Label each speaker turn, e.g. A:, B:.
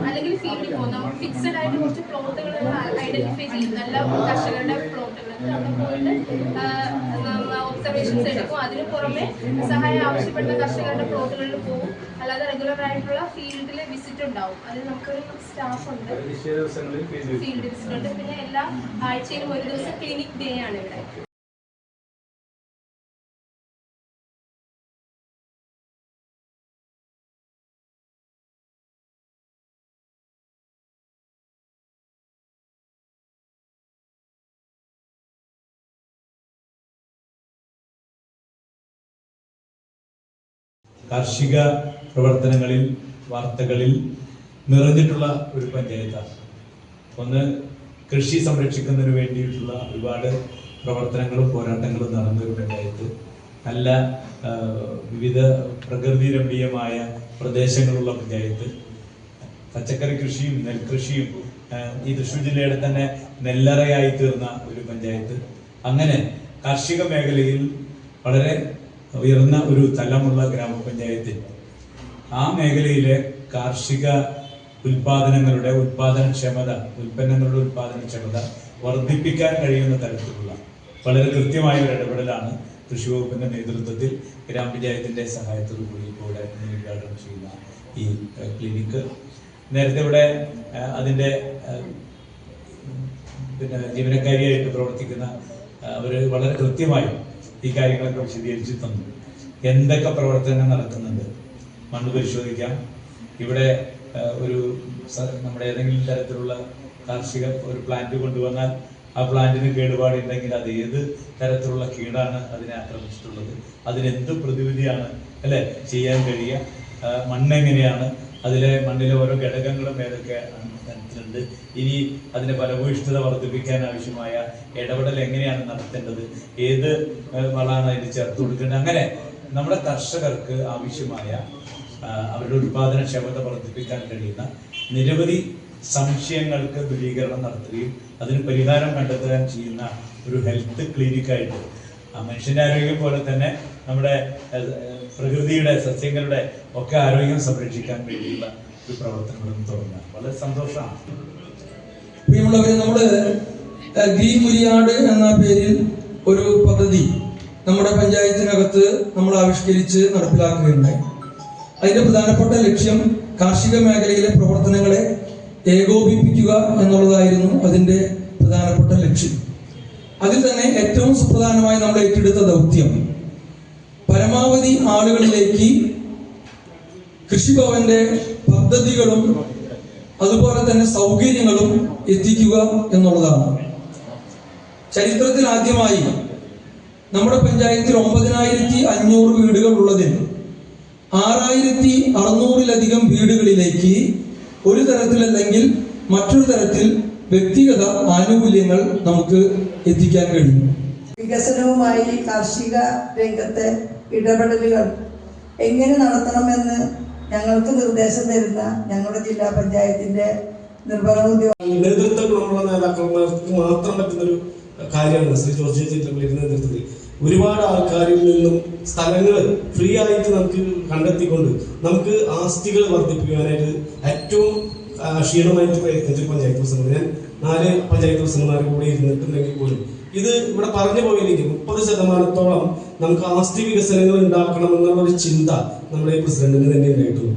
A: അല്ലെങ്കിൽ ഫീൽഡിൽ പോകും ഫിക്സഡ് ആയിട്ട് കുറച്ച് പ്ലോട്ടുകൾ ഐഡന്റിഫൈ ചെയ്യും നല്ല കർഷകരുടെ പ്ലോട്ടുകൾ അവിടെ പോയിട്ട് ഒബ്സർവേഷൻസ് എടുക്കും അതിന് പുറമെ സഹായം ആവശ്യപ്പെടുന്ന കർഷകരുടെ പ്ലോട്ടുകളിൽ പോകും അല്ലാതെ റെഗുലർ ആയിട്ടുള്ള ഫീൽഡിൽ വിസിറ്റ് ഉണ്ടാവും. അതിന് നമുക്കൊരു സ്റ്റാഫ് ഉണ്ട്. ഫീൽഡ് വിസിറ്റ് ഉണ്ട്. പിന്നെ എല്ലാ ആഴ്ചയിലും ഒരു ദിവസം ക്ലിനിക് ഡേ ആണ് ഇവിടെ.
B: കാർഷിക പ്രവർത്തനങ്ങളിൽ വാർത്തകളിൽ നിറഞ്ഞിട്ടുള്ള ഒരു പഞ്ചായത്താണ്. ഒന്ന് കൃഷി സംരക്ഷിക്കുന്നതിന് വേണ്ടിയിട്ടുള്ള ഒരുപാട് പ്രവർത്തനങ്ങളും പോരാട്ടങ്ങളും നടന്ന ഒരു പഞ്ചായത്ത്. നല്ല വിവിധ പ്രകൃതി രമണീയമായ പ്രദേശങ്ങളുള്ള പഞ്ചായത്ത്. പച്ചക്കറി കൃഷിയും നെൽകൃഷിയും ഈ തൃശ്ശൂർ ജില്ലയുടെ തന്നെ നെല്ലറയായി തീർന്ന ഒരു പഞ്ചായത്ത്. അങ്ങനെ കാർഷിക മേഖലയിൽ വളരെ ഉയർന്ന ഒരു തലമുള്ള ഗ്രാമപഞ്ചായത്തിൽ ആ മേഖലയിലെ കാർഷിക ഉൽപാദനങ്ങളുടെ ഉൽപാദനക്ഷമത ഉൽപ്പന്നങ്ങളുടെ ഉൽപാദനക്ഷമത വർദ്ധിപ്പിക്കാൻ കഴിയുന്ന തരത്തിലുള്ള വളരെ കൃത്യമായ ഒരു ഇടപെടലാണ് കൃഷി വകുപ്പിന്റെ നേതൃത്വത്തിൽ ഗ്രാമപഞ്ചായത്തിന്റെ സഹായത്തോടു കൂടി ഇവിടെ ഉദ്ഘാടനം ചെയ്യുന്ന ഈ ക്ലിനിക്ക് നേരത്തെ ഇവിടെ അതിന്റെ പിന്നെ ജീവനക്കാരിയായിട്ട് പ്രവർത്തിക്കുന്ന അവർ വളരെ കൃത്യമായി ഈ കാര്യങ്ങളൊക്കെ വിശദീകരിച്ച് തന്നു. എന്തൊക്കെ പ്രവർത്തനം നടക്കുന്നുണ്ട്? മണ്ണ് പരിശോധിക്കാം. ഇവിടെ ഒരു നമ്മുടെ ഏതെങ്കിലും തരത്തിലുള്ള കാർഷിക ഒരു പ്ലാന്റ് കൊണ്ടുവന്നാൽ ആ പ്ലാന്റിന് കേടുപാടുണ്ടെങ്കിൽ അത് ഏത് തരത്തിലുള്ള കീടാണ് അതിനെ ആക്രമിച്ചിട്ടുള്ളത്? അതിനെന്ത് പ്രതിവിധിയാണ് അല്ലെ ചെയ്യാൻ കഴിയുക? മണ്ണെങ്ങനെയാണ് അതിലെ മണ്ണിലെ ഓരോ ഘടകങ്ങളും ഏതൊക്കെ തരത്തിലുണ്ട്. ഇനി അതിന്റെ ഫലഭൂയിഷ്ഠത വർദ്ധിപ്പിക്കാൻ ആവശ്യമായ ഇടപെടൽ എങ്ങനെയാണ് നടത്തേണ്ടത്? ഏത് വളമാണ് അതിന് ചേർത്ത് കൊടുക്കേണ്ടത്? അങ്ങനെ നമ്മുടെ കർഷകർക്ക് ആവശ്യമായ അവരുടെ ഉത്പാദനക്ഷമത വർദ്ധിപ്പിക്കാൻ കഴിയുന്ന നിരവധി സംശയങ്ങൾക്ക് ദൂരീകരണം നടത്തുകയും അതിന് പരിഹാരം കണ്ടെത്താൻ ചെയ്യുന്ന ഒരു ഹെൽത്ത് ക്ലിനിക്കായിട്ട് മനുഷ്യന്റെ ആരോഗ്യം പോലെ തന്നെ നമ്മുടെ പ്രകൃതിയുടെ സസ്യങ്ങളുടെ ഒക്കെ ആരോഗ്യം സംരക്ഷിക്കാൻ വേണ്ടിയുള്ള ഒരു പ്രവർത്തനങ്ങളും തുടങ്ങുക വളരെ സന്തോഷമാണ്.
C: പ്രിയമുള്ളവരെ നമ്മൾ ഏഹ്, ഗ്രീൻ മുരിയാട് എന്ന പേരിൽ ഒരു പദ്ധതി നമ്മുടെ പഞ്ചായത്തിനകത്ത് നമ്മൾ ആവിഷ്കരിച്ച് നടപ്പിലാക്കുകയുണ്ടായി. അതിന്റെ പ്രധാനപ്പെട്ട ലക്ഷ്യം കാർഷിക മേഖലയിലെ പ്രവർത്തനങ്ങളെ ഏകോപിപ്പിക്കുക എന്നുള്ളതായിരുന്നു അതിന്റെ പ്രധാനപ്പെട്ട ലക്ഷ്യം. അതിൽ തന്നെ ഏറ്റവും സുപ്രധാനമായി നമ്മൾ ഏറ്റെടുത്ത ദൗത്യം പരമാവധി ആളുകളിലേക്ക് കൃഷിഭവന്റെ പദ്ധതികളും അതുപോലെ തന്നെ സൗകര്യങ്ങളും എത്തിക്കുക എന്നുള്ളതാണ്. ചരിത്രത്തിൽ ആദ്യമായി നമ്മുടെ പഞ്ചായത്തിൽ ഒമ്പതിനായിരത്തി അഞ്ഞൂറ് വീടുകൾ ഉള്ളതിൽ ആറായിരത്തി അറുന്നൂറിലധികം വീടുകളിലേക്ക് ഒരു തരത്തിലല്ലെങ്കിൽ മറ്റൊരു തരത്തിൽ വ്യക്തിഗത ആനുകൂല്യങ്ങൾ നമുക്ക് എത്തിക്കാൻ കഴിയും.
D: വികസനവുമായി കാർഷിക രംഗത്തെ ഇടപെടലുകൾ എങ്ങനെ നടത്തണമെന്ന് ഞങ്ങൾക്ക് നിർദ്ദേശം തരുന്ന ഞങ്ങളുടെ ജില്ലാ പഞ്ചായത്തിന്റെ നിർവഹണ ഉദ്യോഗ
E: ശ്രീ നേതൃത്വത്തിൽ. ഒരുപാട് ആൾക്കാരിൽ നിന്നും സ്ഥലങ്ങൾ ഫ്രീ ആയിട്ട് നമുക്ക് കണ്ടെത്തിക്കൊണ്ട് നമുക്ക് ആസ്തികൾ വർദ്ധിപ്പിക്കാനായിട്ട് ഏറ്റവും ക്ഷീണമായിട്ട് പ്രയത്നിച്ച പഞ്ചായത്ത് പ്രസിഡന്റ് ഞാൻ നാല് പഞ്ചായത്ത് പ്രസിഡന്റുമാരും കൂടി ഇരുന്നിട്ടുണ്ടെങ്കിൽ പോലും ഇത് ഇവിടെ പറഞ്ഞു പോയില്ലെങ്കിൽ മുപ്പത് ശതമാനത്തോളം നമുക്ക് ആസ്തി വികസനങ്ങൾ ഉണ്ടാക്കണം എന്നുള്ള ഒരു ചിന്ത നമ്മുടെ ഈ പ്രസിഡന്റിന് തന്നെ ഉണ്ടായിട്ടുള്ളൂ.